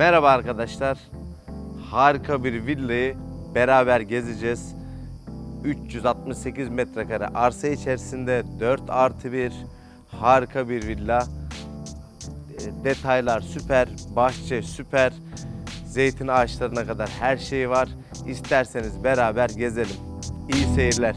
Merhaba arkadaşlar. Harika bir villayı beraber gezeceğiz. 368 metrekare arsa içerisinde 4 artı 1 harika bir villa. E, detaylar süper, bahçe süper, zeytin ağaçlarına kadar her şey var. İsterseniz beraber gezelim. İyi seyirler.